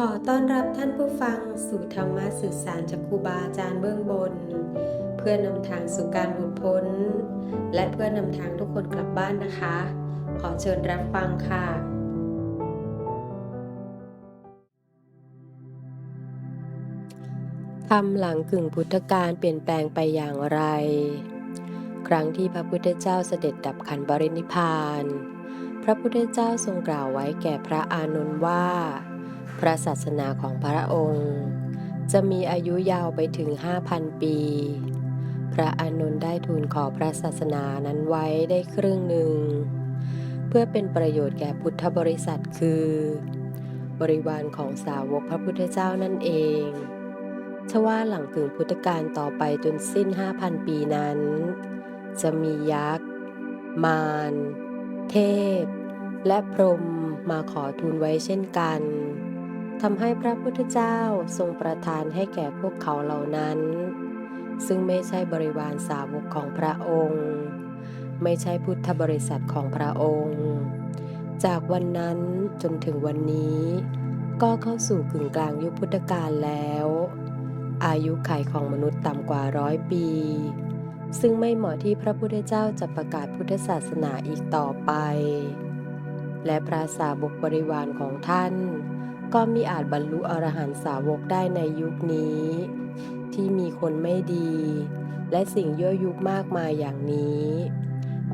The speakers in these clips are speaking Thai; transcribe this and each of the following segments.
ขอต้อนรับท่านผู้ฟังสู่ธรรมะสื่อสารจากครูบาอาจารย์เบื้องบน เพื่อนำทางสู่การหลุดพ้น และเพื่อนำทางทุกคนกลับบ้านนะคะ ขอเชิญรับฟังค่ะทำหลังกึ่งพุทธกาลเปลี่ยนแปลงไปอย่างไร ครั้งที่พระพุทธเจ้าเสด็จดับขันธ์ปรินิพาน พระพุทธเจ้าทรงกล่าวไว้แก่พระอานนท์ว่า ระศาสนาของพระองค์ จะมีอายุยาวไปถึง 5,000 ปี พระอานนได้ทูลขอพระศาสนานั้นไว้ได้ครึ่งหนึ่ง เพื่อเป็นประโยชน์แก่พุทธบริษัทคือ บริวารของสาวกพระพุทธเจ้านั่นเองทว่าหลังกึ่งพุทธกาลต่อไปจนสิ้น 5,000 ปีนั้น จะมียักษ์ มาร เทพ และพรหมมาขอทูลไว้เช่นกัน ทำให้พระพุทธเจ้าทรงประทานให้แก่พวกเขาเหล่านั้น ซึ่งไม่ใช่บริวารสาวกของพระองค์ ไม่ใช่พุทธบริษัทของพระองค์ จากวันนั้นจนถึงวันนี้ ก็เข้าสู่กึ่งกลางยุคพุทธกาลแล้ว อายุขัยของมนุษย์ต่ำกว่าร้อยปี ซึ่งไม่เหมาะที่พระพุทธเจ้าจะประกาศพุทธศาสนาอีกต่อไป และพระสาวกบริวารของท่าน ก็มีอาจบรรลุอรหันตสาวกได้ในยุคนี้ ที่มีคนไม่ดี และสิ่งยั่วยุมากมายอย่างนี้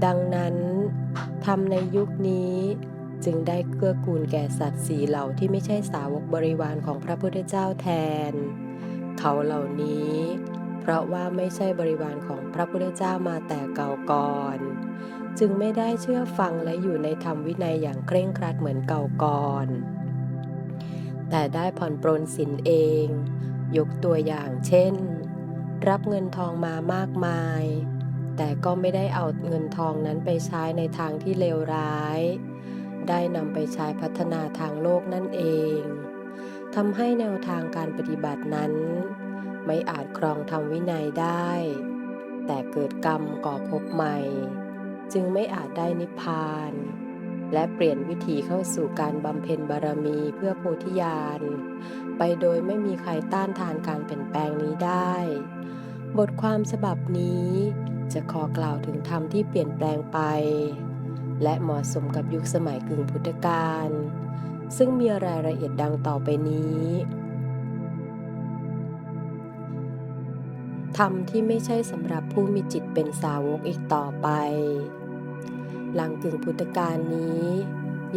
ดังนั้นทำในยุคนี้จึงได้เกื้อกูลแก่สัตว์สีเหล่าที่ไม่ใช่สาวกบริวารของพระพุทธเจ้าแทน เขาเหล่านี้ เพราะว่าไม่ใช่บริวารของพระพุทธเจ้ามาแต่เก่าก่อน จึงไม่ได้เชื่อฟังและอยู่ในธรรมวินัยอย่างเคร่งครัดเหมือนเก่าก่อน แต่ได้ผ่อนปรนสินเอง ยกตัวอย่างเช่น รับเงินทองมามากมาย แต่ก็ไม่ได้เอาเงินทองนั้นไปใช้ในทางที่เลวร้าย ได้นำไปใช้พัฒนาทางโลกนั่นเองทำให้แนวทางการปฏิบัตินั้น ไม่อาจครองธรรมวินัยได้ แต่เกิดกรรมก่อภพใหม่ จึงไม่อาจได้นิพพาน และเปลี่ยนวิถีเข้าสู่การบำเพ็ญบารมีเพื่อโพธิญาณ ไปโดยไม่มีใครต้านทานการเปลี่ยนแปลงนี้ได้ บทความฉบับนี้จะขอกล่าวถึงธรรมที่เปลี่ยนแปลงไป และเหมาะสมกับยุคสมัยกึ่งพุทธกาลซึ่งมีรายละเอียดดังต่อไปนี้ธรรมที่ไม่ใช่สำหรับผู้มีจิตเป็นสาวกอีกต่อไป หลังกึ่งพุทธกาลนี้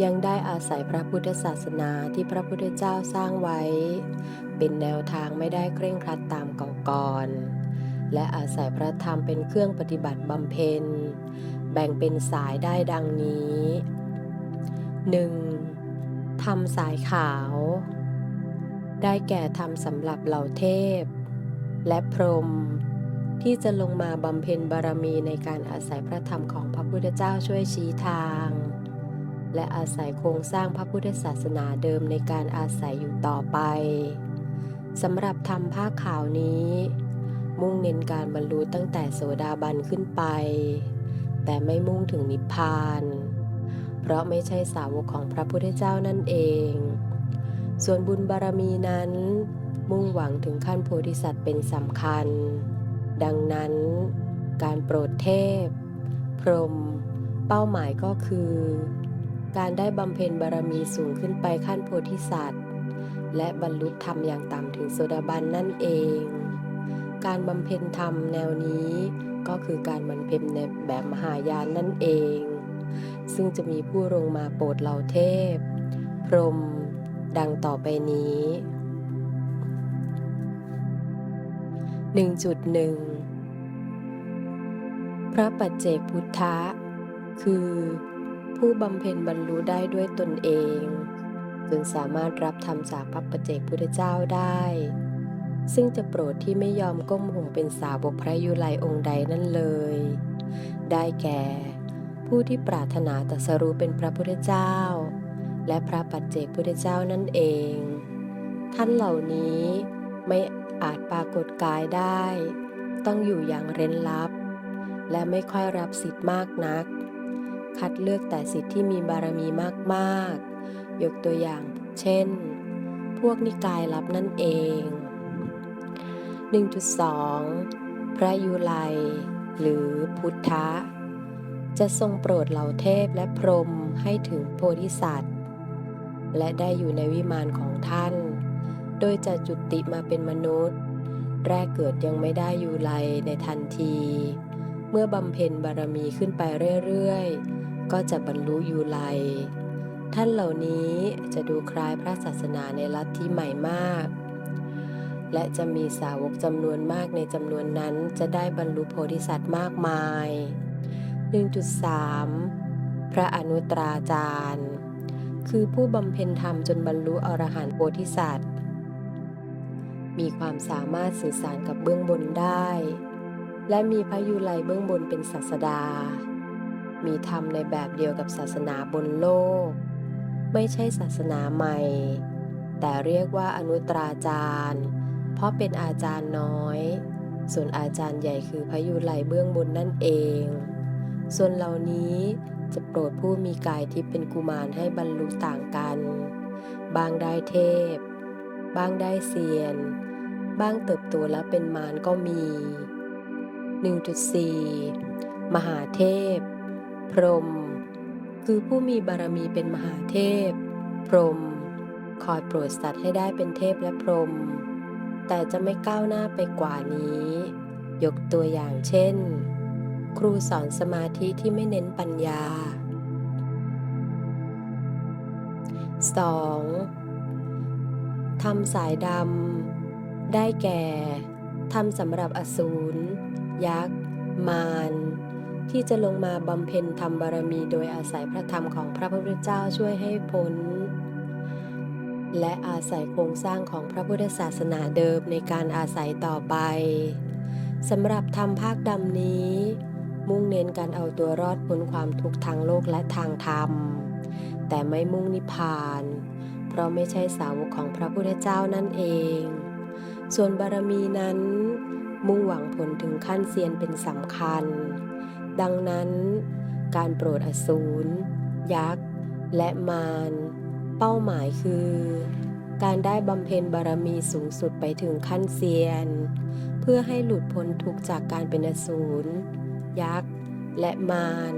ยังได้อาศัยพระพุทธศาสนาที่พระพุทธเจ้าสร้างไว้ เป็นแนวทางไม่ได้เคร่งครัดตามเก่าก่อน และอาศัยพระธรรมเป็นเครื่องปฏิบัติบำเพ็ญ แบ่งเป็นสายได้ดังนี้ 1. ธรรมสายขาว ได้แก่ธรรมสำหรับเหล่าเทพ และพรหม ที่จะลงมาบำเพ็ญบารมีในการอาศัยพระธรรมของพระพุทธเจ้าช่วยชี้ทาง และอาศัยโครงสร้างพระพุทธศาสนาเดิมในการอาศัยอยู่ต่อไปสำหรับธรรมผ้าขาวนี้ มุ่งเน้นการบรรลุตั้งแต่โสดาบันขึ้นไป แต่ไม่มุ่งถึงนิพพาน เพราะไม่ใช่สาวกของพระพุทธเจ้านั่นเอง ส่วนบุญบารมีนั้น มุ่งหวังถึงขั้นโพธิสัตว์เป็นสำคัญ ดังนั้น การโปรดเทพ พรหมเป้าหมายก็คือ การได้บำเพ็ญบารมีสูงขึ้นไปขั้นโพธิสัตว์ และบรรลุธรรมอย่างต่ำถึงโสดาบันนั่นเอง การบำเพ็ญธรรมแนวนี้ก็คือการบำเพ็ญในแบบมหายานนั่นเอง ซึ่งจะมีผู้ลงมาโปรดเหล่าเทพ พรหมดังต่อไปนี้ 1.1 พระปัจเจกพุทธะ คือ ผู้บำเพ็ญบรรลุได้ด้วยตนเองจนสามารถรับธรรมจากพระปัจเจกพุทธเจ้าได้ ซึ่งจะโปรดที่ไม่ยอมก้มหัวเป็นสาวกพระยุไลองค์ใดนั่นเลย ได้แก่ ผู้ที่ปรารถนาตรัสรู้เป็นพระพุทธเจ้า และพระปัจเจกพุทธเจ้านั่นเอง ท่านเหล่านี้ ไม่อาจปรากฏกายได้ ต้องอยู่อย่างเร้นลับ และไม่ค่อยรับสิทธิ์มากนัก คัดเลือกแต่สิทธิ์ที่มีบารมีมากๆ ยกตัวอย่าง เช่นผู้วกนิกายลับนั่นเอง 1.2 พระยุไลหรือพุทธะ จะทรงโปรดเหล่าเทพและพรหมให้ถึงโพธิสัตว์ และได้อยู่ในวิมานของท่าน โดยจะจุติมาเป็นมนุษย์ แรกเกิดยังไม่ได้อยู่ไลในทันที เมื่อบำเพ็ญบารมีขึ้นไปเรื่อยๆ ก็จะบรรลุอยู่ไลท่านเหล่านี้จะดูคล้ายพระศาสนาในลัทธิใหม่มาก และจะมีสาวกจำนวนมากในจำนวนนั้นจะได้บรรลุโพธิสัตว์มากมาย 1.3 พระอนุตราจารย์ คือผู้บำเพ็ญธรรมจนบรรลุอรหันต์โพธิสัตว์ มีความสามารถสื่อสารกับเบื้องบนได้ และมีพระยุไลเบื้องบนเป็นศาสดา มีธรรมในแบบเดียวกับศาสนาบนโลก ไม่ใช่ศาสนาใหม่ แต่เรียกว่าอนุตราจารย์ เพราะเป็นอาจารย์น้อย ส่วนอาจารย์ใหญ่คือพระยุไลเบื้องบนนั่นเอง ส่วนเหล่านี้จะโปรดผู้มีกายที่เป็นกุมารให้บรรลุต่างกัน บางได้เทพ บางได้เซียน บางเติบโตแล้วเป็นมารก็มี 1.4 มหาเทพ พรหมคือผู้มีบารมีเป็นมหาเทพ พรหมคอยโปรดสัตว์ให้ได้เป็นเทพและพรหมแต่จะไม่ก้าวหน้าไปกว่านี้ ยกตัวอย่างเช่น ครูสอนสมาธิที่ไม่เน้นปัญญา 2. ทำสายดำ ได้แก่ทำสำหรับอสูร ยักษ์ มารที่จะลงมาบำเพ็ญทำบารมีโดยอาศัยพระธรรมของพระพุทธเจ้าช่วยให้พ้น และอาศัยโครงสร้างของพระพุทธศาสนาเดิมในการอาศัยต่อไปสำหรับทำภาคดำนี้ มุ่งเน้นการเอาตัวรอดพ้นความทุกข์ทางโลกและทางธรรม แต่ไม่มุ่งนิพพาน เพราะไม่ใช่สาวกของพระพุทธเจ้านั่นเอง ส่วนบารมีนั้น มุ่งหวังผลถึงขั้นเซียนเป็นสำคัญ ดังนั้น การโปรดอสูรยักษ์ และมารเป้าหมายคือ การได้บำเพ็ญบารมีสูงสุดไปถึงขั้นเซียน เพื่อให้หลุดพ้นทุกจากการเป็นอสูรยักษ์ และมาร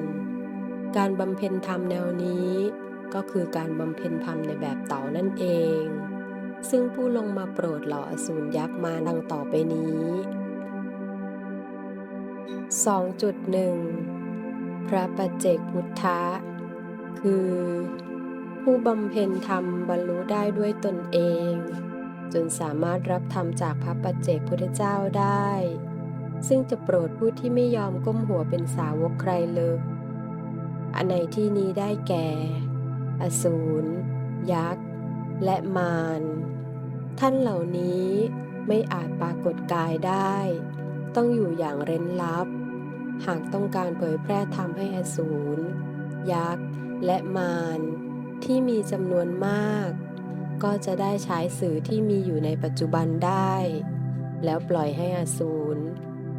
การบำเพ็ญธรรมแนวนี้ ก็คือการบำเพ็ญธรรมในแบบเต่านั่นเอง ซึ่งผู้ลงมาโปรดเหล่าอสูรยักษ์มาดังต่อไปนี้ 2.1 พระปัจเจกพุทธะ คือ ผู้บำเพ็ญธรรมบรรลุได้ด้วยตนเอง จนสามารถรับธรรมจากพระปัจเจกพุทธเจ้าได้ ซึ่งจะโปรดผู้ที่ไม่ยอมก้มหัวเป็นสาวกใครเลยอันในที่นี้ได้แก่ อสูร ยักษ์ และมาร ท่านเหล่านี้ไม่อาจปรากฏกายได้ ต้องอยู่อย่างเร้นลับ หากต้องการเผยแพร่ธรรมให้อสูร ยักษ์ และมารที่มีจำนวนมาก ก็จะได้ใช้สื่อที่มีอยู่ในปัจจุบันได้ แล้วปล่อยให้อสูร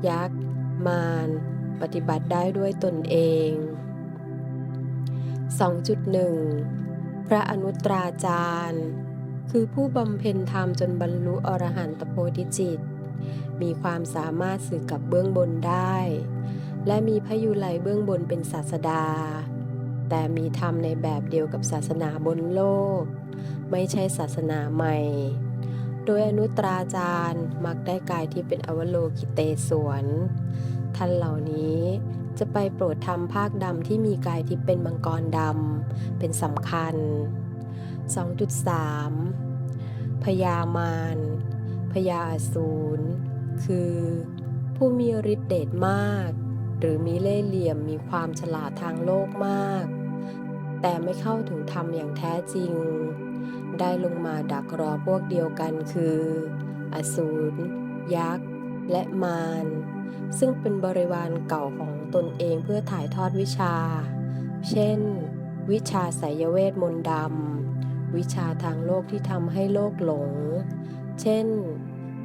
ยักษ์ มารปฏิบัติได้ด้วยตนเอง 2.1 พระอนุตราจารย์ คือผู้บำเพ็ญธรรมจนบรรลุอรหันตโพธิจิต มีความสามารถสื่อกับเบื้องบนได้ และมีพยุไลเบื้องบนเป็นศาสดา แต่มีธรรมในแบบเดียวกับศาสนาบนโลก ไม่ใช่ศาสนาใหม่ โดยอนุตราจารย์มักได้กายที่เป็นอวโลกิเตศวนท่านเหล่านี้จะไปโปรดธรรมภาคดำที่มีกายที่เป็นมังกรดำเป็นสำคัญ 2.3 พยามารพยาอสูร คือ ผู้มีฤทธิเดชมาก หรือมีเล่ห์เหลี่ยมมีความฉลาดทางโลกมาก แต่ไม่เข้าถึงธรรมอย่างแท้จริง ได้ลงมาดักรอพวกเดียวกันคือ อสูร ยักษ์ และมารซึ่งเป็นบริวารเก่าของตนเองเพื่อถ่ายทอดวิชา เช่น วิชาไสยเวทมนต์ดำ วิชาทางโลกที่ทำให้โลกหลง เช่น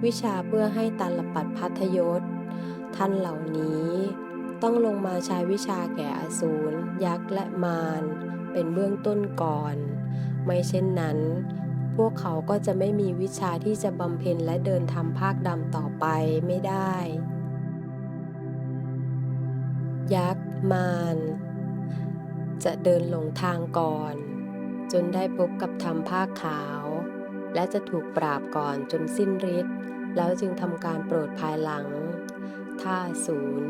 วิชาเพื่อให้ตัลปัดพัทยศ ท่านเหล่านี้ต้องลงมาใช้วิชาแก่อสูรยักษ์และมารเป็นเบื้องต้นก่อน ไม่เช่นนั้น พวกเขาก็จะไม่มีวิชาที่จะบำเพ็ญและเดินทำภาคดำต่อไปไม่ได้ ยักษ์มารจะเดินหลงทางก่อน จนได้พบกับธรรมภาคขาว และจะถูกปราบก่อนจนสิ้นฤทธิ์แล้วจึงทำการโปรดภายหลัง ถ้าอสูร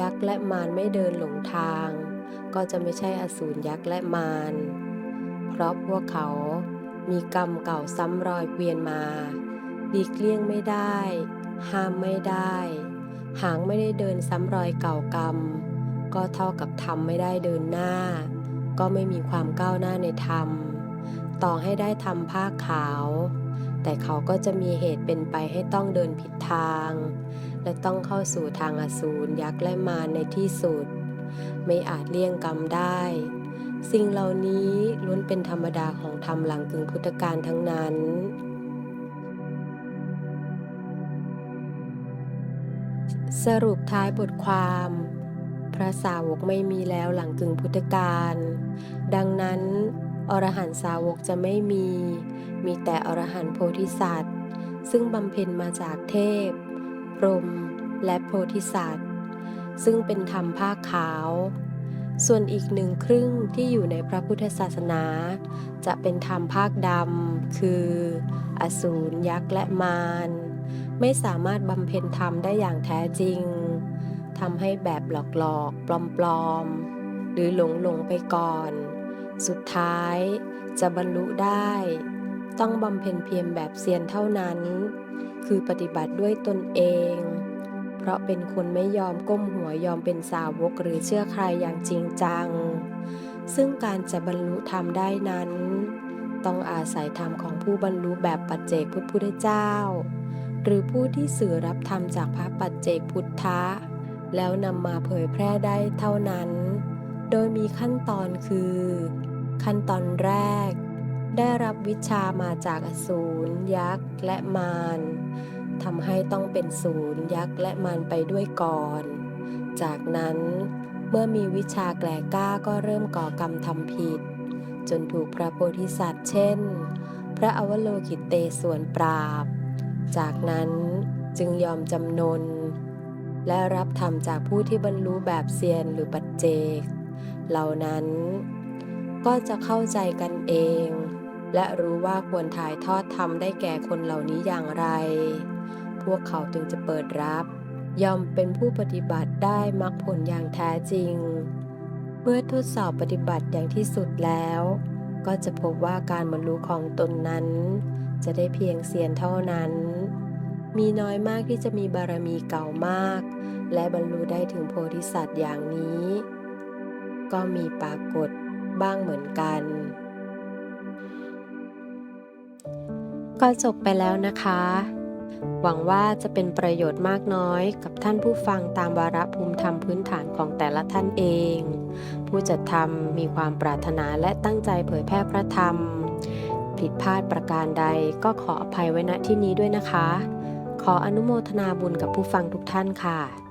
ยักษ์และมารไม่เดินหลงทาง ก็จะไม่ใช่อสูรยักษ์และมาร เพราะพวกเขามีกรรมเก่าซ้ำรอยเกวียนมาหลีกลี่ยงไม่ได้ ห้ามไม่ได้ หางไม่ได้เดินซ้ำรอยเก่ากรรม ก็เท่ากับทำไม่ได้เดินหน้า ก็ไม่มีความก้าวหน้าในธรรม ต่อให้ได้ทำผ้าขาว แต่เขาก็จะมีเหตุเป็นไปให้ต้องเดินผิดทาง และต้องเข้าสู่ทางอสูรยักษ์และมารในที่สุด ไม่อาจเลี่ยงกรรมได้ สิ่งเหล่านี้ล้วนเป็นธรรมดาของธรรมหลังกึ่งพุทธกาลทั้งนั้นสรุปท้ายบทความ พระสาวกไม่มีแล้วหลังกึ่งพุทธกาล ดังนั้น อรหันตสาวกจะไม่มี มีแต่อรหันต์โพธิสัตว์ ซึ่งบำเพ็ญมาจากเทพ พรหม และโพธิสัตว์ ซึ่งเป็นธรรมภาคขาว ส่วนอีกหนึ่งครึ่งที่อยู่ในพระพุทธศาสนา จะเป็นธรรมภาคดำ คือ อสูรยักษ์และมาร ไม่สามารถบำเพ็ญธรรมได้อย่างแท้จริง ทำให้แบบหลอกๆ ปลอมๆ หรือหลงหลงไปก่อน สุดท้ายจะบรรลุได้ ต้องบำเพ็ญเพียรแบบเซียนเท่านั้น คือปฏิบัติด้วยตนเอง เพราะเป็นคนไม่ยอมก้มหัวยอมเป็นสาวกหรือเชื่อใครอย่างจริงจัง ซึ่งการจะบรรลุธรรมได้นั้น ต้องอาศัยธรรมของผู้บรรลุแบบปัจเจกพุทธพุทธเจ้าหรือผู้ที่สื่อรับธรรมจากพระปัจเจกพุทธะ แล้วนำมาเผยแพร่ได้เท่านั้น โดยมีขั้นตอนคือ ขั้นตอนแรก ได้รับวิชามาจากอสูรยักษ์และมารทำให้ต้องเป็นศูนย์ยักษ์และมารไปด้วยก่อน จากนั้นเมื่อมีวิชาแกล่กล้าก็เริ่มก่อกรรมทำผิด จนถูกพระโพธิสัตว์เช่น พระอวโลกิเตศวนปราบ จากนั้นจึงยอมจำนน และรับธรรมจากผู้ที่บรรลุแบบเซียนหรือปัจเจก เหล่านั้นก็จะเข้าใจกันเอง และรู้ว่าควรถ่ายทอดธรรมได้แก่คนเหล่านี้อย่างไร พวกเขาจึงจะเปิดรับยอมเป็นผู้ปฏิบัติได้มรรคผลอย่างแท้จริง เมื่อทดสอบปฏิบัติอย่างที่สุดแล้ว ก็จะพบว่าการบรรลุของตนนั้น จะได้เพียงเสียนเท่านั้น มีน้อยมากที่จะมีบารมีเก่ามาก และบรรลุได้ถึงโพธิสัตว์อย่างนี้ ก็มีปรากฏบ้างเหมือนกัน ก็จบไปแล้วนะคะ หวังว่าจะเป็นประโยชน์มากน้อยกับท่านผู้ฟังตามวาระภูมิธรรมพื้นฐานของแต่ละท่านเอง ผู้จัดทำมีความปรารถนาและตั้งใจเผยแพร่พระธรรมผิดพลาดประการใดก็ขออภัยไว้ณที่นี้ด้วยนะคะ ออนุโมทนาบุญกับผู้ฟังทุกท่านค่ะ